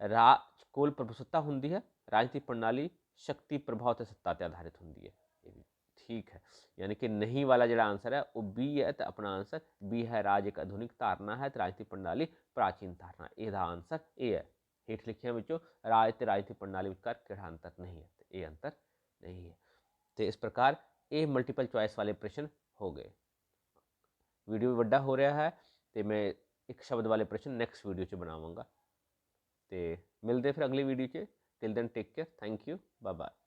ਰਾਜ ਕੋਲ ਪ੍ਰਭੂਸੱਤਾ ਹੁੰਦੀ ਹੈ ਰਾਜਨੀਤਿਕ ਪ੍ਰਣਾਲੀ ਸ਼ਕਤੀ ਪ੍ਰਭਾਵ ਤੇ ਸੱਤਾ ਤੇ ਆਧਾਰਿਤ ਹੁੰਦੀ ਹੈ ਇਹ ਵੀ ਠੀਕ ਹੈ ਯਾਨੀ ਕਿ ਨਹੀਂ ਵਾਲਾ ਜਿਹੜਾ ਆਨਸਰ ਹੈ ਉਹ ਬੀ ਹੈ ਤੇ ਆਪਣਾ ਆਨਸਰ ਬੀ ਹੈ ਰਾਜ ਇੱਕ ਆਧੁਨਿਕ ਧਾਰਨਾ ਹੈ ਤੇ ਰਾਜਨੀਤਿਕ ਪ੍ਰਣਾਲੀ ਪ੍ਰਾਚੀਨ ਧਾਰਨਾ ਇਹਦਾ ਆਨਸਰ ਇਹ ਹੈ ਹੇਠ ਲਿਖਿਆਂ ਵਿੱਚੋਂ ਰਾਜ ਤੇ ਰਾਜਨੀਤਿਕ ਪ੍ਰਣਾਲੀ ਵਿਚਕਾਰ ਕਿਹੜਾ ਅੰਤਰ ਨਹੀਂ ਹੈ ਤੇ ਇਹ ਅੰਤਰ ਨਹੀਂ ਹੈ ਤੇ ਇਸ ਪ੍ਰਕਾਰ ਇਹ ਮਲਟੀਪਲ ਚੁਆਇਸ ਵਾਲੇ ਪ੍ਰਸ਼ਨ ਹੋ ਗਏ। ਵੀਡੀਓ ਵੀ ਵੱਡਾ ਹੋ ਰਿਹਾ ਹੈ ਤੇ ਮੈਂ ਇੱਕ ਸ਼ਬਦ ਵਾਲੇ ਪ੍ਰਸ਼ਨ ਨੈਕਸਟ ਵੀਡੀਓ 'ਚ ਬਣਾਵਾਂਗਾ। ਤੇ ਮਿਲਦੇ ਫਿਰ ਅਗਲੀ ਵੀਡੀਓ 'ਚ। Till then take care thank you bye bye